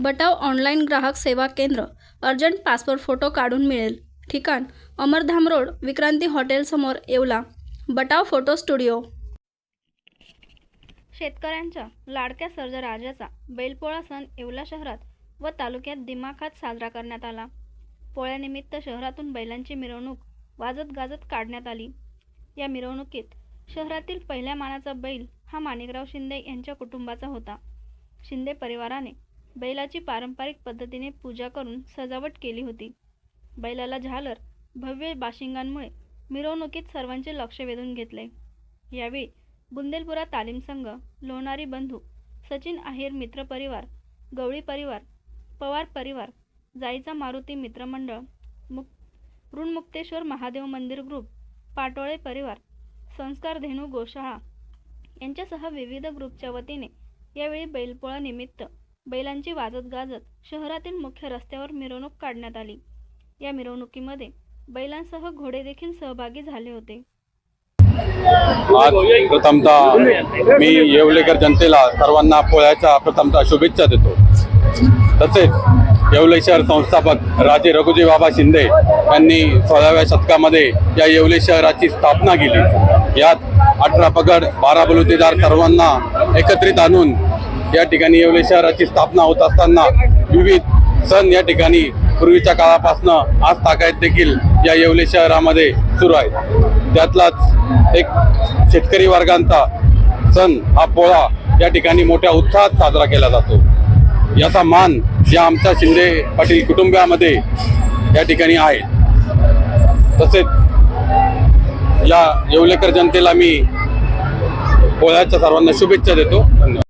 बटाव online ग्राहक सेवा केंद्र अर्जंट पासपोर्ट फोटो काढून मिळेल. ठिकाण अमरधाम रोड विक्रांती हॉटेलसमोर येवला. Batav photo studio. शेतकऱ्यांच्या लाडक्या सर्जराजाचा बैलपोळा सण येवला शहरात व तालुक्यात दिमाखात साजरा करण्यात आला. पोळ्यानिमित्त शहरातून बैलांची मिरवणूक वाजत गाजत काढण्यात आली. या मिरवणुकीत शहरातील पहिल्या मानाचा बैल हा माणिकराव शिंदे यांच्या कुटुंबाचा होता. शिंदे परिवाराने बैलाची पारंपरिक पद्धतीने पूजा करून सजावट केली होती. बैलाला झालर भव्य बाशिंगांमुळे मिरवणुकीत सर्वांचे लक्ष वेधून घेतले. यावेळी बुंदेलपुरा तालीम संघ लोणारी बंधू सचिन आहेर मित्र परिवार गवळी परिवार पवार परिवार जाईचा मारुती मित्रमंडळ मुक ऋणमुक्तेश्वर महादेव मंदिर ग्रुप पाटोळे परिवार संस्कार धेनू गोशाळा यांच्यासह विविध ग्रुपच्या वतीने यावेळी बैलपोळा निमित्त बैलांची वाजत गाजत शहरातील मुख्य रस्त्यावर मिरवणूक काढण्यात आली. या मिरवणुकीमध्ये बैलांसह घोडे देखील सहभागी झाले होते. आज प्रथमतः मी येवलेकर जनतेला सर्वांना पोळ्याच्या प्रथमतः शुभेच्छा देतो. तसेच येवले शहर संस्थापक राजे रघुजी बाबा शिंदे यांनी सोळाव्या शतकामध्ये या येवले शहराची स्थापना केली. यात अठरा पगड बारा बलुतेदार सर्वांना एकत्रित आणून या ठिकाणी येवले शहराची स्थापना होत असताना विविध सण या ठिकाणी पूर्वीच्या काळापासून आज ताकायत देखील या येवले शहरामध्ये सुरू आहे त्यातलाच एक शेतकरी वर्गांचा सण हा पोळा या ठिकाणी मोठ्या उत्साहात साजरा केला जातो. याचा मान या आमच्या शिंदे पाटील कुटुंबियामध्ये या ठिकाणी आहे. तसेच या येवलेकर जनतेला मी पोळ्याच्या सर्वांना शुभेच्छा देतो. धन्यवाद.